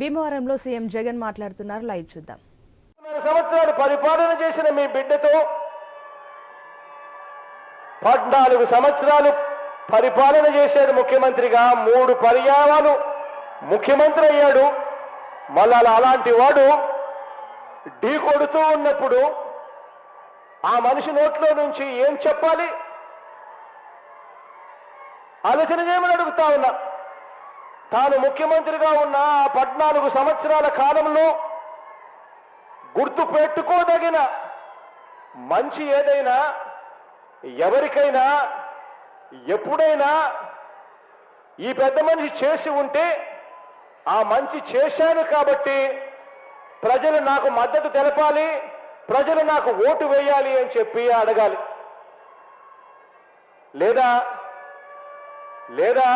భీమవరంలో సీఎం జగన్ మాట్లాడుతున్నారు. లైవ్ చూద్దాం. సంవత్సరాలు పరిపాలన చేసిన మీ బిడ్డతో పద్నాలుగు సంవత్సరాలు పరిపాలన చేశాడు ముఖ్యమంత్రిగా మూడు పర్యాయాలు ముఖ్యమంత్రి అయ్యాడు. మళ్ళా అలాంటి వాడు ఢీ కొడుతూ ఉన్నప్పుడు ఆ మనిషి నోట్లో నుంచి ఏం చెప్పాలి? ఆలోచన చేయమని అడుగుతా ఉన్నా. తాను ముఖ్యమంత్రిగా ఉన్న ఆ పద్నాలుగు సంవత్సరాల కాలంలో గుర్తు పెట్టుకోదగిన మంచి ఏదైనా ఎవరికైనా ఎప్పుడైనా ఈ పెద్ద మనిషి చేసి ఉంటే ఆ మంచి చేశాను కాబట్టి ప్రజలు నాకు మద్దతు తెలపాలి ప్రజలు నాకు ఓటు వేయాలి అని చెప్పి అడగాలి. లేదా లేదా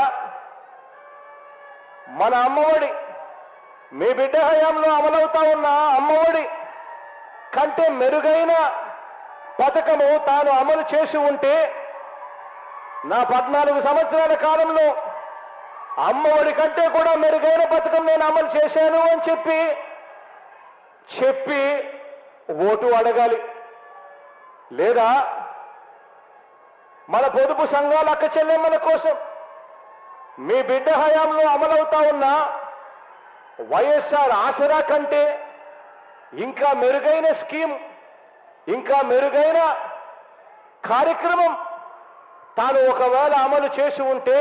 మన అమ్మఒడి. మీ బిడ్డ హయాంలో అమలవుతా ఉన్న అమ్మఒడి కంటే మెరుగైన పథకము తాను అమలు చేసి ఉంటే నా పద్నాలుగు సంవత్సరాల కాలంలో అమ్మఒడి కంటే కూడా మెరుగైన పథకం నేను అమలు చేశాను అని చెప్పి చెప్పి ఓటు అడగాలి. లేదా మన పొదుపు సంఘాలు అక్క చెల్లెమ్మల కోసం మీ బిడ్డ హయాంలో అమలవుతా ఉన్న వైఎస్ఆర్ ఆసరా కంటే ఇంకా మెరుగైన స్కీమ్ ఇంకా మెరుగైన కార్యక్రమం తాను ఒకవేళ అమలు చేసి ఉంటే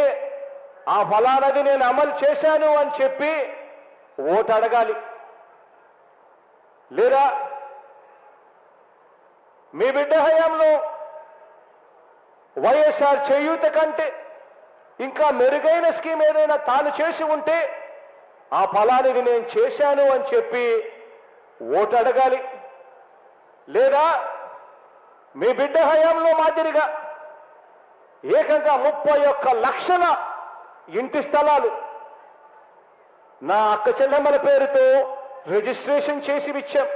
ఆ ఫలానది నేను అమలు చేశాను అని చెప్పి ఓటు అడగాలి. లేదా మీ బిడ్డ హయాంలో వైఎస్ఆర్ చేయూత కంటే ఇంకా మెరుగైన స్కీమ్ ఏదైనా తాను చేసి ఉంటే ఆ ఫలానికి నేను చేశాను అని చెప్పి ఓటు అడగాలి. లేదా మీ బిడ్డ హయాంలో మాదిరిగా ఏకంగా ముప్పై ఒక్క లక్షల ఇంటి స్థలాలు నా అక్క చెల్లెమ్మల పేరుతో రిజిస్ట్రేషన్ చేసి ఇచ్చాం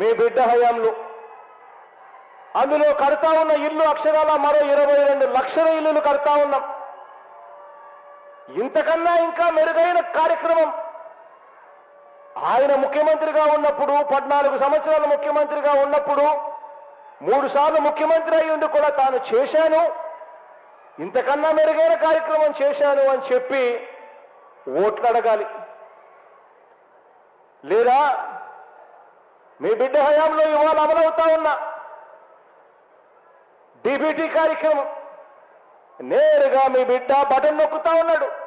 మీ బిడ్డ హయాంలో. అందులో కడతా ఉన్న ఇల్లు అక్షరాల మరో ఇరవై రెండు లక్షల ఇల్లులు కడతా ఉన్నాం. ఇంతకన్నా ఇంకా మెరుగైన కార్యక్రమం. ఆయన ముఖ్యమంత్రిగా ఉన్నప్పుడు పద్నాలుగు సంవత్సరాలు ముఖ్యమంత్రిగా ఉన్నప్పుడు మూడు సార్లు ముఖ్యమంత్రి అయి కూడా తాను చేశాను. ఇంతకన్నా మెరుగైన కార్యక్రమం చేశాను అని చెప్పి ఓట్లు అడగాలి. లేదా మీ బిడ్డ హయాంలో ఇవాళ అమలవుతా ఉన్నా డిబిటీ కార్యక్రమం నేరుగా మీ బిడ్డ బటన్ నొక్కుతా ఉన్నాడు.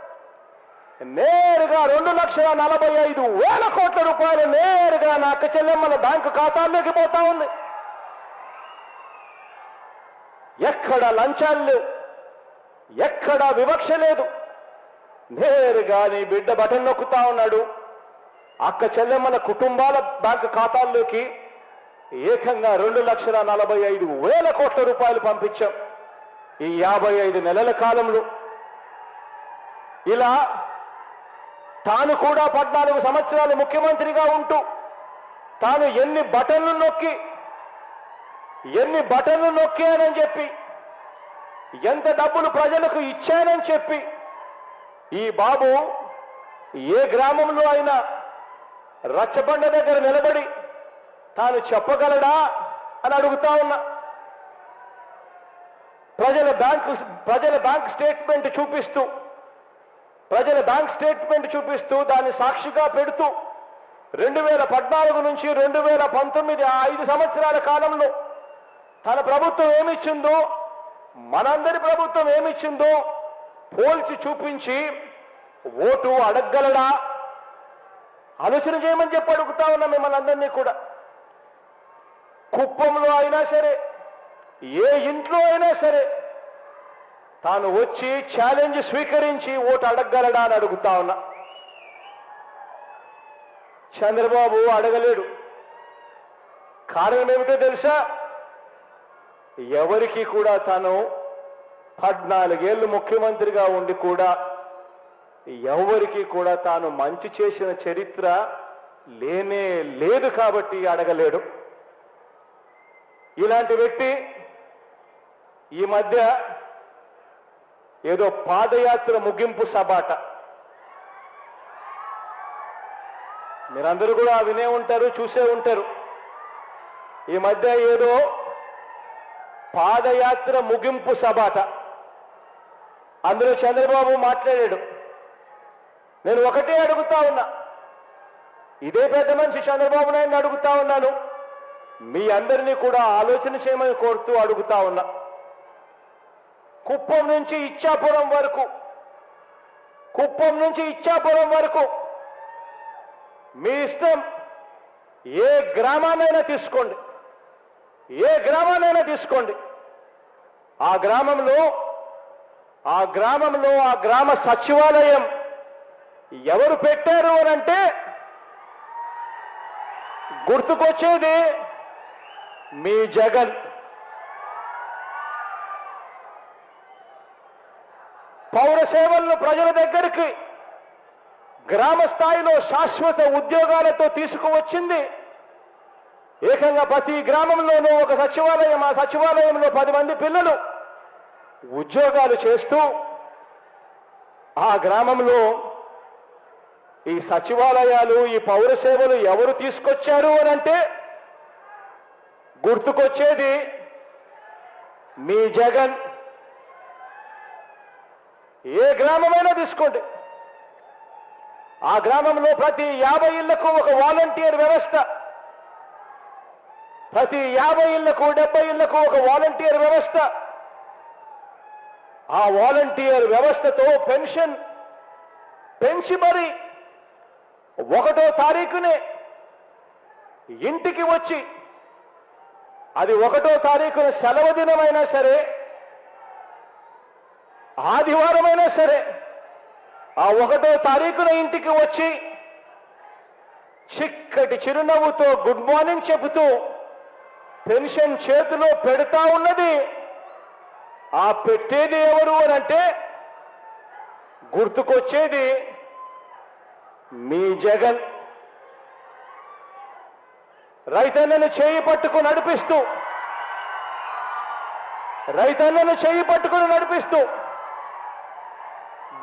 నేరుగా రెండు లక్షల నలభై ఐదు వేల కోట్ల రూపాయలు నేరుగా నా అక్క చెల్లెమ్మల బ్యాంకు ఖాతాల్లోకి పోతా ఉంది. ఎక్కడ లంచాలు లేవు? ఎక్కడ వివక్ష లేదు? నేరుగా నీ బిడ్డ బటన్ నొక్కుతా ఉన్నాడు. అక్క చెల్లెమ్మల కుటుంబాల బ్యాంకు ఖాతాల్లోకి ఏకంగా రెండు లక్షల నలభై ఐదు వేల కోట్ల రూపాయలు పంపించాం. ఈ యాభై ఐదు నెలల కాలంలో. ఇలా తాను కూడా పద్నాలుగు సంవత్సరాలు ముఖ్యమంత్రిగా ఉంటూ తాను ఎన్ని బటన్లు నొక్కి ఎన్ని బటన్లు నొక్కానని చెప్పి ఎంత డబ్బులు ప్రజలకు ఇచ్చానని చెప్పి ఈ బాబు ఏ గ్రామంలో అయినా రచ్చబండ దగ్గర నిలబడి తాను చెప్పగలడా అని అడుగుతా ఉన్నా. ప్రజల బ్యాంకు ప్రజల బ్యాంక్ స్టేట్మెంట్ చూపిస్తూ ప్రజల బ్యాంక్ స్టేట్మెంట్ చూపిస్తూ దాన్ని సాక్షిగా పెడుతూ రెండు వేల పద్నాలుగు నుంచి రెండు వేల పంతొమ్మిది ఆ ఐదు సంవత్సరాల కాలంలో తన ప్రభుత్వం ఏమిచ్చిందో మనందరి ప్రభుత్వం ఏమిచ్చిందో పోల్చి చూపించి ఓటు అడగలడా ఆలోచన చేయమని చెప్పి అడుగుతా ఉన్నా మిమ్మల్ని అందరినీ కూడా. కుప్పంలో అయినా సరే ఏ ఇంట్లో అయినా సరే తాను వచ్చి ఛాలెంజ్ స్వీకరించి ఓటు అడగగలడా అని అడుగుతా ఉన్నా. చంద్రబాబు అడగలేడు. కారణం ఏమిటో తెలుసా? ఎవరికి కూడా తను పద్నాలుగేళ్ళు ముఖ్యమంత్రిగా ఉండి కూడా ఎవరికి కూడా తాను మంచి చేసిన చరిత్ర లేనే లేదు కాబట్టి అడగలేడు. ఇలాంటి వ్యక్తి ఈ మధ్య ఏదో పాదయాత్ర ముగింపు సబాట. మీరందరూ కూడా వినే ఉంటారు చూసే ఉంటారు. ఈ మధ్య ఏదో పాదయాత్ర ముగింపు సభాట అందులో చంద్రబాబు మాట్లాడాడు. నేను ఒకటే అడుగుతా ఉన్నా. ఇదే పెద్ద మనిషి చంద్రబాబు నాయుడు అడుగుతా ఉన్నాను. మీ అందరినీ కూడా ఆలోచన చేయమని కోరుతూ అడుగుతా ఉన్నా. కుప్పం నుంచి ఇచ్చాపురం వరకు. కుప్పం నుంచి ఇచ్చాపురం వరకు. మీ ఇష్టం ఏ గ్రామాన్నైనా తీసుకోండి. ఏ గ్రామాన్నైనా తీసుకోండి. ఆ గ్రామంలో ఆ గ్రామంలో ఆ గ్రామ సచివాలయం ఎవరు పెట్టారు అని అంటే గుర్తుకొచ్చేది మీ జగన్. పౌర సేవలను ప్రజల దగ్గరికి గ్రామ స్థాయిలో శాశ్వత ఉద్యోగాలతో తీసుకువచ్చింది. ఏకంగా ప్రతి గ్రామంలోనూ ఒక సచివాలయం ఆ సచివాలయంలో పది మంది పిల్లలు ఉద్యోగాలు చేస్తూ ఆ గ్రామంలో ఈ సచివాలయాలు ఈ పౌర సేవలు ఎవరు తీసుకొచ్చారు అని అంటే గుర్తుకొచ్చేది మీ జగన్. ఏ గ్రామమైనా తీసుకోండి. ఆ గ్రామంలో ప్రతి యాభై ఇళ్ళకు ఒక వాలంటీర్ వ్యవస్థ. ప్రతి యాభై ఇళ్ళకు డెబ్బై ఇళ్ళకు ఒక వాలంటీర్ వ్యవస్థ. ఆ వాలంటీర్ వ్యవస్థతో పెన్షన్ పెంచి మరి ఒకటో తారీఖునే ఇంటికి వచ్చి అది ఒకటో తారీఖున సెలవు దినమైనా సరే ఆదివారమైనా సరే ఆ ఒకటో తారీఖున ఇంటికి వచ్చి చిక్కటి చిరునవ్వుతో గుడ్ మార్నింగ్ చెబుతూ పెన్షన్ చేతిలో పెడతా ఉన్నది. ఆ పెట్టేది ఎవరు అని అంటే గుర్తుకొచ్చేది మీ జగన్. రైతన్నను చేయి పట్టుకుని నడిపిస్తూ రైతన్నను చేయి పట్టుకుని నడిపిస్తూ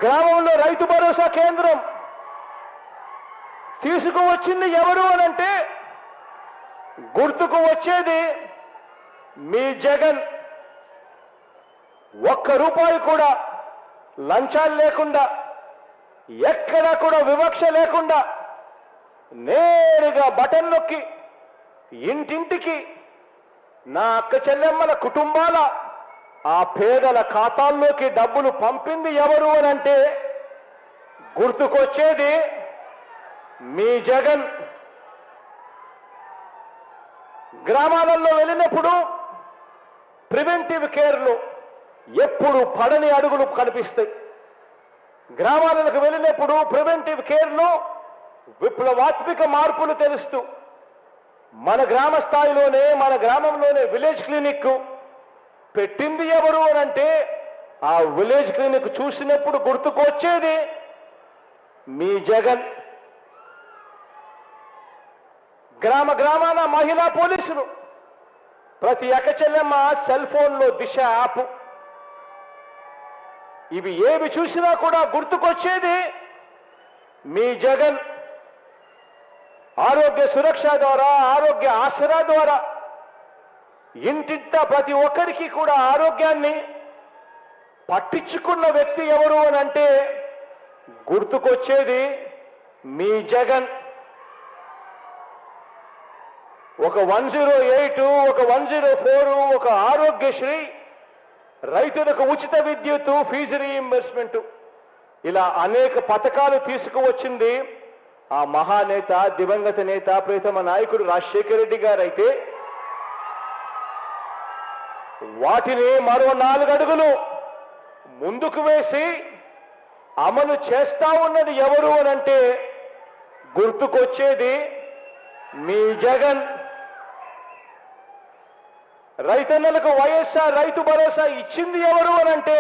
గ్రామంలో రైతు భరోసా కేంద్రం తీసుకువచ్చింది ఎవరు అనంటే గుర్తుకు వచ్చేది మీ జగన్. ఒక్క రూపాయి కూడా లంచాలు లేకుండా ఎక్కడా కూడా వివక్ష లేకుండా నేరుగా బటన్ నొక్కి ఇంటింటికి నా అక్క చెల్లెమ్మల కుటుంబాల ఆ పేదల ఖాతాల్లోకి డబ్బులు పంపింది ఎవరు అని అంటే గుర్తుకొచ్చేది మీ జగన్. గ్రామాలలో వెళ్ళినప్పుడు ప్రివెంటివ్ కేర్లు ఎప్పుడు పడని అడుగులు కనిపిస్తాయి. గ్రామాలకు వెళ్ళినప్పుడు ప్రివెంటివ్ కేర్లో విప్లవాత్మిక మార్పులు తెలుస్తూ మన గ్రామ స్థాయిలోనే మన గ్రామంలోనే విలేజ్ క్లినిక్ పెట్టింది ఎవరు అని అంటే ఆ విలేజ్ క్లినిక్ చూసినప్పుడు గుర్తుకొచ్చేది మీ జగన్. గ్రామ గ్రామాన మహిళా పోలీసులు. ప్రతి అక్కచెల్లెమ్మ సెల్ ఫోన్లో దిశ యాప్. ఇవి ఏవి చూసినా కూడా గుర్తుకొచ్చేది మీ జగన్. ఆరోగ్య సురక్ష ద్వారా ఆరోగ్య ఆసరా ద్వారా. ఇంటింట ప్రతి ఒక్కరికి కూడా ఆరోగ్యాన్ని పట్టించుకున్న వ్యక్తి ఎవరు అని అంటే గుర్తుకొచ్చేది మీ జగన్. ఒక వన్ జీరో ఎయిట్ ఒక వన్ జీరో ఫోర్ ఒక ఆరోగ్యశ్రీ రైతులకు ఉచిత విద్యుత్ ఫీజు రీఇంబర్స్మెంట్. ఇలా అనేక పథకాలు తీసుకువచ్చింది ఆ మహానేత దివంగత నేత ప్రీతమ నాయకుడు రాజశేఖర రెడ్డి గారు అయితే వాటిని మరో నాలుగు అడుగులు ముందుకు వేసి అమలు చేస్తా ఉన్నది ఎవరు అని అంటే గుర్తుకొచ్చేది మీ జగన్. రైతన్నలకు వైఎస్ఆర్ రైతు భరోసా ఇచ్చింది ఎవరు అని అంటే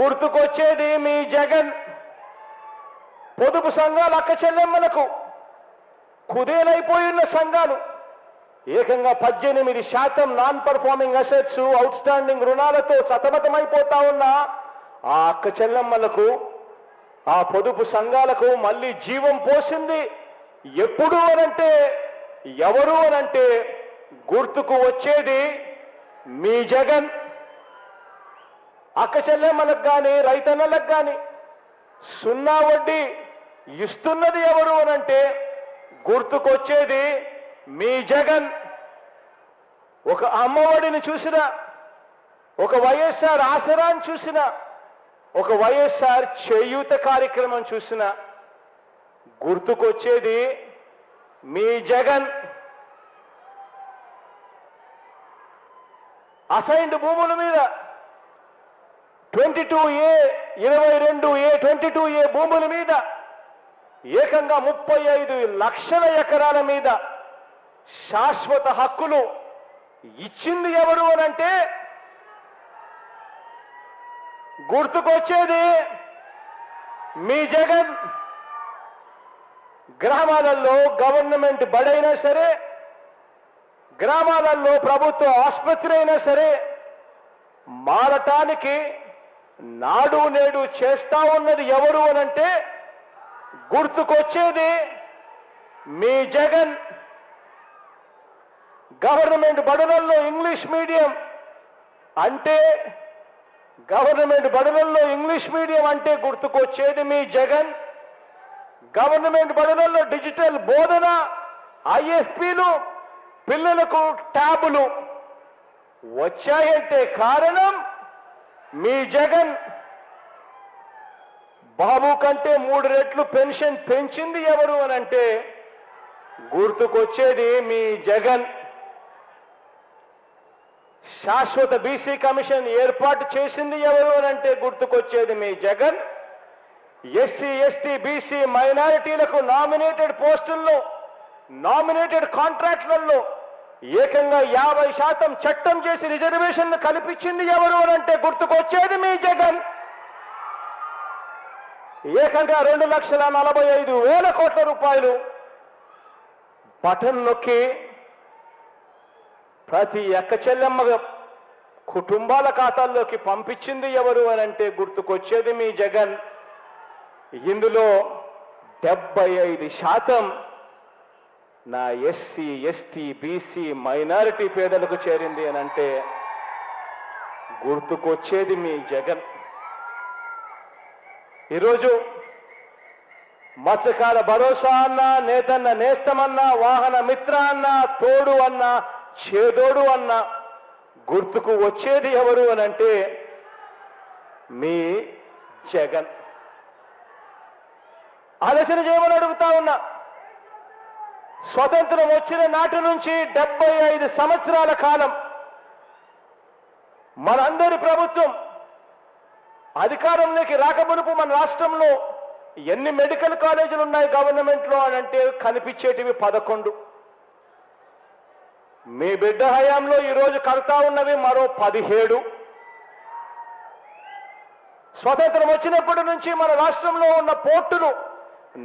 గుర్తుకొచ్చేది మీ జగన్. పొదుపు సంఘాలు అక్క చెల్లెమ్మలకు కుదేలైపోయిన సంఘాలు. ఏకంగా పద్దెనిమిది శాతం non performing assets outstanding రుణాలతో సతమతమైపోతా ఉన్న ఆ అక్క చెల్లెమ్మలకు ఆ పొదుపు సంఘాలకు మళ్ళీ జీవం పోసింది. ఎప్పుడు అనంటే ఎవరు అనంటే గుర్తుకు వచ్చేది మీ జగన్. అక్క చెల్లెమ్మలకు కానీ రైతన్నలకు కానీ సున్నా వడ్డీ ఇస్తున్నది ఎవరు అనంటే గుర్తుకొచ్చేది మీ జగన్. ఒక అమ్మఒడిని చూసినా ఒక వైఎస్ఆర్ ఆసరాన్ని చూసినా ఒక వైఎస్ఆర్ చేయూత కార్యక్రమం చూసినా గుర్తుకొచ్చేది మీ జగన్. అసైన్డ్ భూముల మీద ట్వంటీ టూ ఏ ఇరవై రెండు ఏ ట్వంటీ టూ ఏ భూముల మీద ఏకంగా ముప్పై ఐదు లక్షల ఎకరాల మీద శాశ్వత హక్కులు ఇచ్చింది ఎవరు అనంటే గుర్తుకొచ్చేది మీ జగన్. గ్రామాలలో గవర్నమెంట్ బడైనా సరే గ్రామాలలో ప్రభుత్వ ఆసుపత్రి అయినా సరే మారటానికి నాడు నేడు చేస్తా ఉన్నది ఎవరు అనంటే గుర్తుకొచ్చేది మీ జగన్. గవర్నమెంట్ బడులలో ఇంగ్లీష్ మీడియం అంటే గవర్నమెంట్ బడులలో ఇంగ్లీష్ మీడియం అంటే గుర్తుకొచ్చేది మీ జగన్. గవర్నమెంట్ బడులలో డిజిటల్ బోధన ఐఎస్పీలు పిల్లలకు ట్యాబులు వచ్చాయంటే కారణం మీ జగన్. బాబు కంటే మూడు రెట్లు పెన్షన్ పెంచింది ఎవరు అని అంటే గుర్తుకొచ్చేది మీ జగన్. శాశ్వత బీసీ కమిషన్ ఏర్పాటు చేసింది ఎవరు అని అంటే గుర్తుకొచ్చేది మీ జగన్. ఎస్సీ ఎస్టీ బీసీ మైనారిటీలకు నామినేటెడ్ పోస్టుల్లో నామినేటెడ్ కాంట్రాక్ట్లలో ఏకంగా యాభై శాతం చట్టం చేసి రిజర్వేషన్లు కల్పించింది ఎవరు అని అంటే గుర్తుకొచ్చేది మీ జగన్. ఏకంగా రెండు లక్షల నలభై ఐదు వేల కోట్ల రూపాయలు బటన్ నొక్కి ప్రతి ఎక్క చెల్లెమ్మ కుటుంబాల ఖాతాల్లోకి పంపించింది ఎవరు అని అంటే గుర్తుకొచ్చేది మీ జగన్. ఇందులో డెబ్బై ఐదు శాతం నా ఎస్సీ ఎస్టీ బీసీ మైనారిటీ పేదలకు చేరింది అని అంటే గుర్తుకొచ్చేది మీ జగన్. ఈరోజు మత్స్యకార భరోసా అన్న నేతన్న నేస్తమన్నా వాహన మిత్ర అన్న తోడు అన్న చేదోడు అన్న గుర్తుకు వచ్చేది ఎవరు అని అంటే మీ జగన్. ఆలోచన చేయమని అడుగుతా ఉన్నా. స్వతంత్రం వచ్చిన నాటి నుంచి డెబ్బై ఐదు సంవత్సరాల కాలం మనందరి ప్రభుత్వం అధికారంలోకి రాకమునుపు మన రాష్ట్రంలో ఎన్ని మెడికల్ కాలేజీలు ఉన్నాయి గవర్నమెంట్లో అని అంటే కనిపించేటివి పదకొండు. మీ బిడ్డ హయాంలో ఈరోజు కడతా ఉన్నవి మరో పదిహేడు. స్వతంత్రం వచ్చినప్పటి నుంచి మన రాష్ట్రంలో ఉన్న పోర్టులు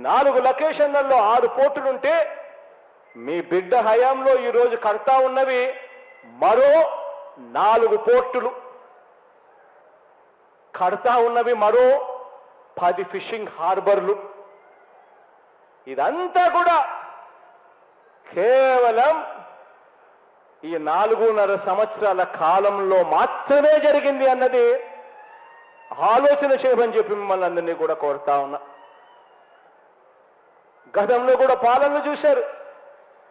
నాలుగు లొకేషన్లలో ఆరు పోర్టులుంటే మీ బిడ్డ హయాంలో ఈరోజు కడతా ఉన్నవి మరో నాలుగు పోర్టులు. కడతా ఉన్నవి మరో పది ఫిషింగ్ హార్బర్లు. ఇదంతా కూడా కేవలం ఈ నాలుగున్నర సంవత్సరాల కాలంలో మాత్రమే జరిగింది అన్నది ఆలోచన చేయమని చెప్పి మిమ్మల్ని అందరినీ కూడా కోరుతా ఉన్నా. గతంలో కూడా పాలనలు చూశారు.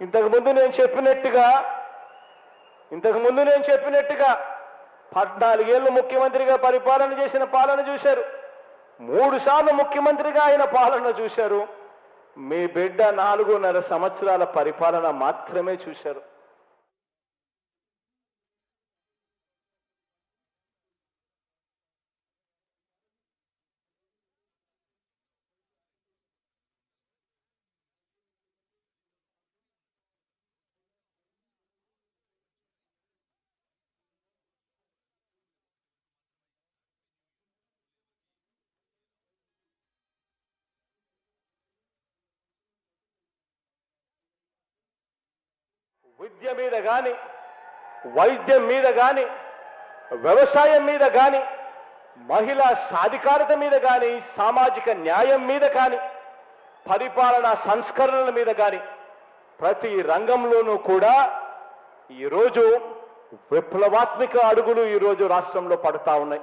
ఇంతకు ముందు నేను చెప్పినట్టుగా ఇంతకు ముందు నేను చెప్పినట్టుగా పద్నాలుగేళ్ళు ముఖ్యమంత్రిగా పరిపాలన చేసిన పాలన చూశారు. మూడు సార్లు ముఖ్యమంత్రిగా ఆయన పాలన చూశారు. మీ బిడ్డ నాలుగున్నర సంవత్సరాల పరిపాలన మాత్రమే చూశారు. విద్య మీద కానీ వైద్యం మీద కానీ వ్యవసాయం మీద కానీ మహిళా సాధికారత మీద కానీ సామాజిక న్యాయం మీద కానీ పరిపాలనా సంస్కరణల మీద కానీ ప్రతి రంగంలోనూ కూడా ఈరోజు విప్లవాత్మిక అడుగులు ఈరోజు రాష్ట్రంలో పడతా ఉన్నాయి.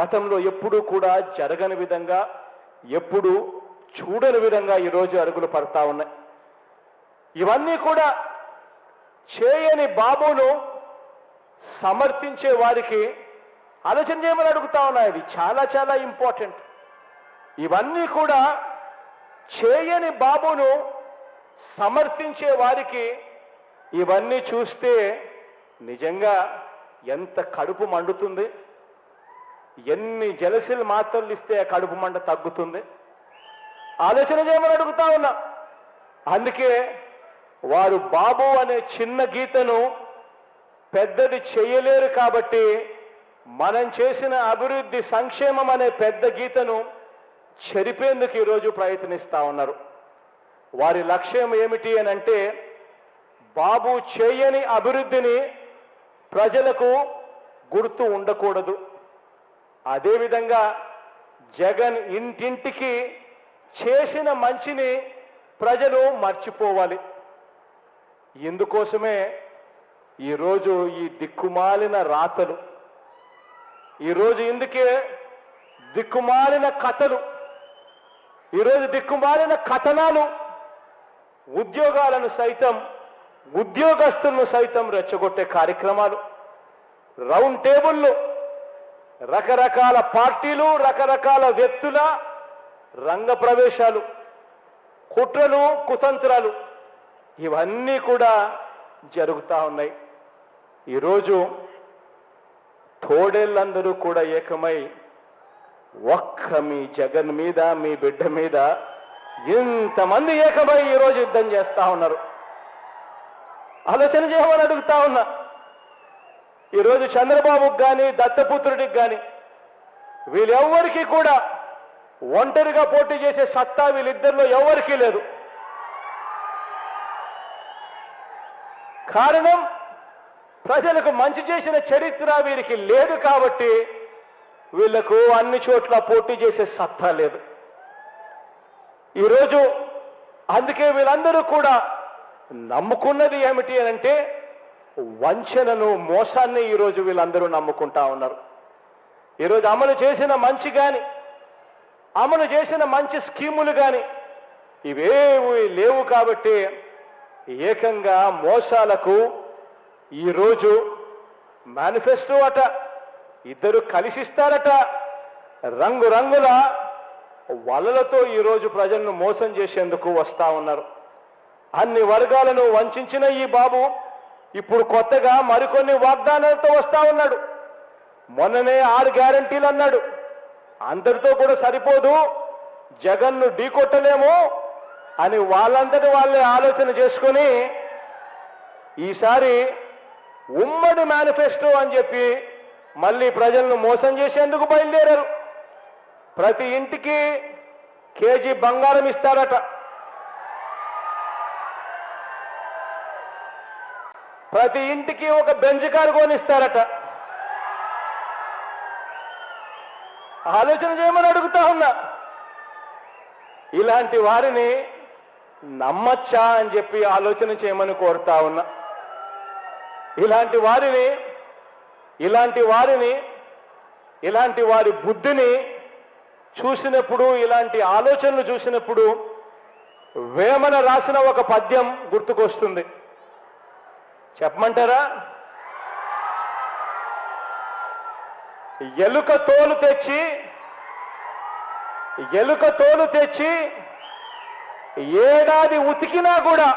గతంలో ఎప్పుడూ కూడా జరగని విధంగా ఎప్పుడు చూడని విధంగా ఈరోజు అడుగులు పడతా ఉన్నాయి. ఇవన్నీ కూడా చేయని బాబును సమర్థించే వారికి ఆలోచన చేయమని అడుగుతా ఉన్నాయి ఇది చాలా చాలా ఇంపార్టెంట్ ఇవన్నీ కూడా చేయని బాబును సమర్థించే వారికి ఇవన్నీ చూస్తే నిజంగా ఎంత కడుపు మండుతుంది. ఎన్ని జలసిలు మాత్రలు ఇస్తే ఆ కడుపు మంట తగ్గుతుంది. ఆలోచన చేయమని అడుగుతా ఉన్నా. అందుకే వారు బాబు అనే చిన్న గీతను పెద్దది చేయలేరు కాబట్టి మనం చేసిన అభివృద్ధి సంక్షేమం అనే పెద్ద గీతను చెరిపేందుకు ఈరోజు ప్రయత్నిస్తా ఉన్నారు. వారి లక్ష్యం ఏమిటి అని అంటే బాబు చేయని అభివృద్ధిని ప్రజలకు గుర్తు ఉండకూడదు. అదేవిధంగా జగన్ ఇంటింటికి చేసిన మంచిని ప్రజలు మర్చిపోవాలి. ఇందుకోసమే ఈరోజు ఈ దిక్కుమాలిన రాతలు ఈరోజు ఇందుకే దిక్కుమాలిన కథలు ఈరోజు దిక్కుమాలిన కథనాలు ఉద్యోగాలను సైతం ఉద్యోగస్తులను సైతం రెచ్చగొట్టే కార్యక్రమాలు రౌండ్ టేబుల్లో రకరకాల పార్టీలు రకరకాల వ్యక్తుల రంగ ప్రవేశాలు కుట్రలు కుతంత్రాలు ఇవన్నీ కూడా జరుగుతూ ఉన్నాయి. ఈరోజు తోడేళ్ళందరూ కూడా ఏకమై ఒక్క మీ జగన్ మీద మీ బిడ్డ మీద ఇంతమంది ఏకమై ఈరోజు యుద్ధం చేస్తా ఉన్నారు. ఆలోచన చేయమని అడుగుతా ఉన్నా. ఈరోజు చంద్రబాబుకి కానీ దత్తపుత్రుడికి కానీ వీళ్ళెవ్వరికీ కూడా ఒంటరిగా పోటీ చేసే సత్తా వీళ్ళిద్దరిలో ఎవరికీ లేదు. కారణం ప్రజలకు మంచి చేసిన చరిత్ర వీరికి లేదు కాబట్టి వీళ్ళకు అన్ని చోట్ల పోటీ చేసే సత్తా లేదు. ఈరోజు అందుకే వీళ్ళందరూ కూడా నమ్ముకున్నది ఏమిటి అని అంటే వంచనను మోసాన్ని ఈరోజు వీళ్ళందరూ నమ్ముకుంటా ఉన్నారు. ఈరోజు అమలు చేసిన మంచి కానీ అమలు చేసిన మంచి స్కీములు కానీ ఇవేవి లేవు కాబట్టి ఏకంగా మోసాలకు ఈరోజు మేనిఫెస్టో అట. ఇద్దరు కలిసిస్తారట. రంగురంగుల వలలతో ఈరోజు ప్రజలను మోసం చేసేందుకు వస్తా ఉన్నారు. అన్ని వర్గాలను వంచిన ఈ బాబు ఇప్పుడు కొత్తగా మరికొన్ని వాగ్దానాలతో వస్తా ఉన్నాడు. మొన్ననే ఆరు గ్యారంటీలు అన్నాడు. అందరితో కూడా సరిపోదు. జగన్ను ఢీకొట్టలేము. అని వాళ్ళంతటి వాళ్ళే ఆలోచన చేసుకొని ఈసారి ఉమ్మడి మేనిఫెస్టో అని చెప్పి మళ్ళీ ప్రజలను మోసం చేసేందుకు బయలుదేరారు. ప్రతి ఇంటికి కేజీ బంగారం ఇస్తారట. ప్రతి ఇంటికి ఒక బెంజ్ కారు కొనిస్తారట. ఆలోచన చేయమని అడుగుతా ఉన్నా. ఇలాంటి వారిని నమ్మచ్చా అని చెప్పి ఆలోచన చేయమని కోరుతా ఉన్నా. ఇలాంటి వారిని ఇలాంటి వారిని ఇలాంటి వారి బుద్ధిని చూసినప్పుడు ఇలాంటి ఆలోచనలు చూసినప్పుడు వేమన రాసిన ఒక పద్యం గుర్తుకొస్తుంది. చెప్పమంటారా? ఎలుక తోలు తెచ్చి ఎలుక తోలు తెచ్చి ఏడాది ఉతికినా కూడా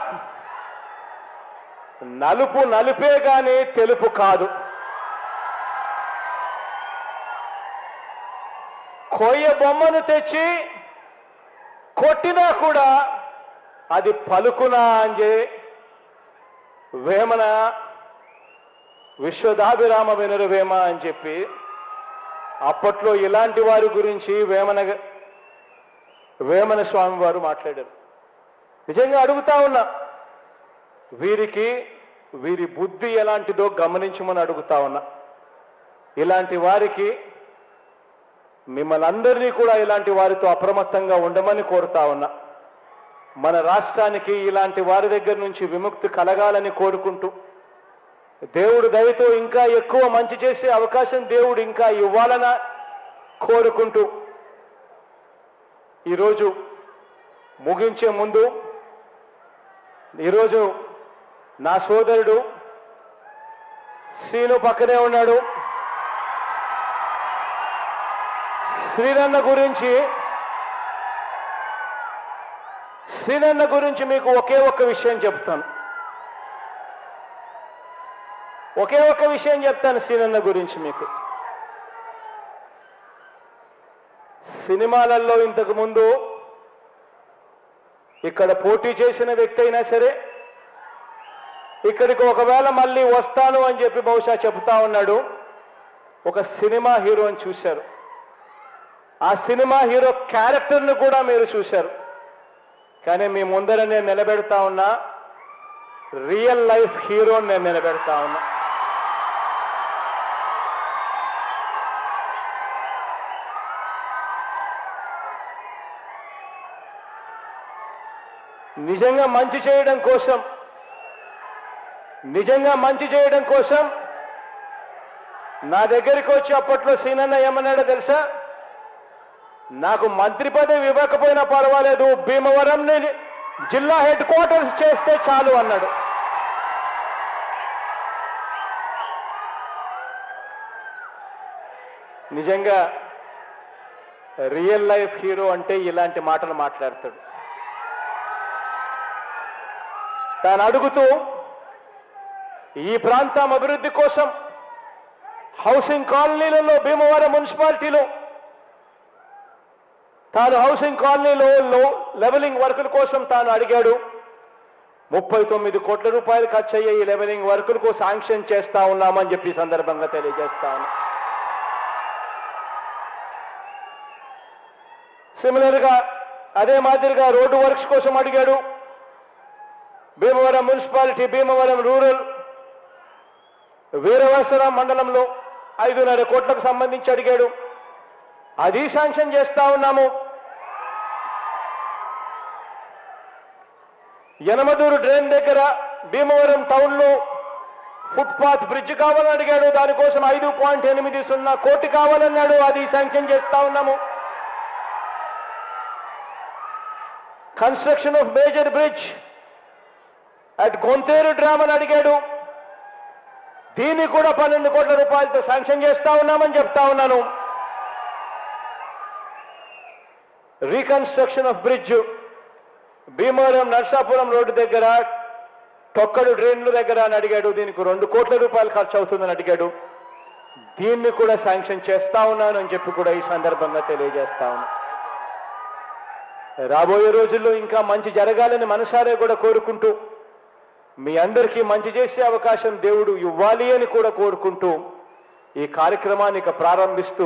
నలుపు నలుపే కానీ తెలుపు కాదు. కొయ్య బొమ్మను తెచ్చి కొట్టినా కూడా అది పలుకునా అంజే వేమన విశ్వదాభిరామ వినరు వేమ అని చెప్పి అప్పట్లో ఇలాంటి వారి గురించి వేమన వేమన స్వామి వారు మాట్లాడారు. నిజంగా అడుగుతా ఉన్నా. వీరికి వీరి బుద్ధి ఎలాంటిదో గమనించమని అడుగుతా ఉన్నా. ఇలాంటి వారికి మిమ్మల్ని అందరినీ కూడా ఇలాంటి వారితో అప్రమత్తంగా ఉండమని కోరుతా ఉన్నా. మన రాష్ట్రానికి ఇలాంటి వారి దగ్గర నుంచి విముక్తి కలగాలని కోరుకుంటూ దేవుడు దయతో ఇంకా ఎక్కువ మంచి చేసే అవకాశం దేవుడు ఇంకా ఇవ్వాలన కోరుకుంటూ ఈరోజు ముగించే ముందు ఈరోజు నా సోదరుడు శ్రీను పక్కనే ఉన్నాడు. శ్రీనన్న గురించి శ్రీనన్న గురించి మీకు ఒకే ఒక్క విషయం చెప్తాను. ఒకే ఒక్క విషయం చెప్తాను శ్రీనన్న గురించి మీకు. సినిమాలలో ఇంతకు ముందు ఇక్కడ పోటీ చేసిన వ్యక్తి అయినా సరే ఇక్కడికి ఒకవేళ మళ్ళీ వస్తాను అని చెప్పి బహుశా చెబుతా ఉన్నాడు. ఒక సినిమా హీరోని చూశారు. ఆ సినిమా హీరో క్యారెక్టర్ను కూడా మీరు చూశారు. కానీ మీ ముందర నేను నిలబెడతా ఉన్నా రియల్ లైఫ్ హీరోని నేను నిలబెడతా ఉన్నా. నిజంగా మంచి చేయడం కోసం నిజంగా మంచి చేయడం కోసం నా దగ్గరికి వచ్చి అప్పట్లో సీనన్న ఏమన్నాడో తెలుసా? నాకు మంత్రి పదవి ఇవ్వకపోయినా పర్వాలేదు భీమవరంని జిల్లా హెడ్ క్వార్టర్స్ చేస్తే చాలు అన్నాడు. నిజంగా రియల్ లైఫ్ హీరో అంటే ఇలాంటి మాటలు మాట్లాడతాడు. తాను అడుగుతూ ఈ ప్రాంతం అభివృద్ధి కోసం హౌసింగ్ కాలనీలలో భీమవరం మున్సిపాలిటీలో తాను హౌసింగ్ కాలనీలో లెవెలింగ్ వర్కుల కోసం తాను అడిగాడు. ముప్పై తొమ్మిది కోట్ల రూపాయలు ఖర్చు అయ్యే ఈ లెవెలింగ్ వర్కులకు శాంక్షన్ చేస్తా ఉన్నామని చెప్పి సందర్భంగా తెలియజేస్తాను. సిమిలర్గా అదే మాదిరిగా రోడ్డు వర్క్స్ కోసం అడిగాడు. భీమవరం మున్సిపాలిటీ భీమవరం రూరల్ వీరవసరం మండలంలో ఐదున్నర కోట్లకు సంబంధించి అడిగాడు. అది శాంక్షన్ చేస్తా ఉన్నాము. యనమదూరు డ్రైన్ దగ్గర భీమవరం టౌన్లో ఫుట్పాత్ బ్రిడ్జ్ కావాలని అడిగాడు. దానికోసం ఐదు పాయింట్ ఎనిమిది సున్నా కోటి కావాలన్నాడు. అది శాంక్షన్ చేస్తా ఉన్నాము. Construction of major bridge at Gonteru drain అని అడిగాడు. దీన్ని కూడా పన్నెండు కోట్ల రూపాయలతో శాంక్షన్ చేస్తా ఉన్నామని చెప్తా ఉన్నాను. Reconstruction of bridge Bhimavaram Narsapuram road దగ్గర తొక్కడు డ్రైన్ల దగ్గర అని అడిగాడు. దీనికి రెండు కోట్ల రూపాయలు ఖర్చు అవుతుందని అడిగాడు. దీన్ని కూడా శాంక్షన్ చేస్తా ఉన్నాను అని చెప్పి కూడా ఈ సందర్భంగా తెలియజేస్తా ఉన్నాను రాబోయే రోజుల్లో ఇంకా మంచి జరగాలని మనసారే కూడా కోరుకుంటూ మీ అందరికీ మంచి చేసే అవకాశం దేవుడు ఇవ్వాలి అని కూడా కోరుకుంటూ ఈ కార్యక్రమాన్ని ప్రారంభిస్తూ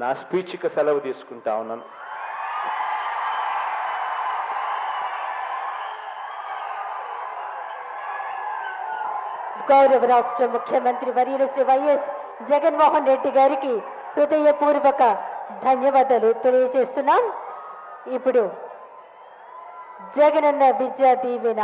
నా స్పీచ్కి సెలవు తీసుకుంటా ఉన్నాను. గౌరవ రాష్ట్ర ముఖ్యమంత్రి వర్యులు శ్రీ వైఎస్ జగన్మోహన్ రెడ్డి గారికి హృదయపూర్వక ధన్యవాదాలు తెలియజేస్తున్నాం. ఇప్పుడు జగనన్న విద్యా దీవెన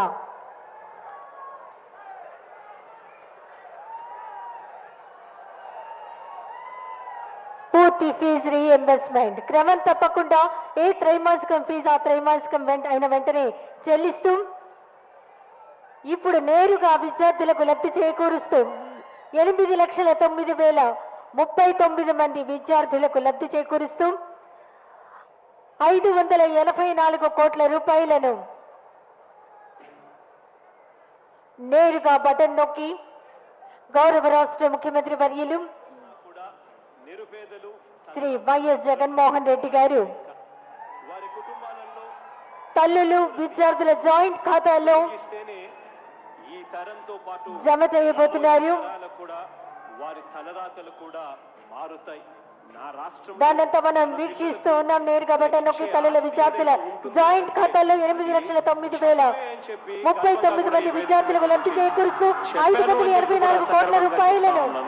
పూర్తి ఫీజు రీఎంబర్స్మెంట్ క్రమం తప్పకుండా ఏ త్రైమాసికం ఫీజు ఆ త్రైమాసికం వెంట అయిన వెంటనే చెల్లిస్తూ ఇప్పుడు నేరుగా విద్యార్థులకు లబ్ధి చేకూరుస్తూ ఎనిమిది లక్షల తొమ్మిది వేల ముప్పై తొమ్మిది మంది విద్యార్థులకు లబ్ధి చేకూరుస్తూ ఐదు వందల ఎనభై నాలుగు కోట్ల రూపాయలను నేరుగా బటన్ నొక్కి గౌరవ రాష్ట్ర ముఖ్యమంత్రి వర్యులు నిరుపేదలు శ్రీ వైఎస్ జగన్మోహన్ రెడ్డి గారు తల్లులు విద్యార్థుల జాయింట్ ఖాతాలో జమ చేయబోతున్నారు తరాలకు వారి తలరాతలు కూడా మారుతాయి మనం వీక్షిస్తూ ఉన్నాం నేరుగా బటన్ నొక్కి తల్లుల విద్యార్థుల జాయింట్ ఖాతాల్లో ఎనిమిది లక్షల తొమ్మిది వేల ముప్పై తొమ్మిది మంది విద్యార్థులకు లబ్ధి చేకూరుస్తూ ఐదు వందల ఎనభై నాలుగు కోట్ల రూపాయలను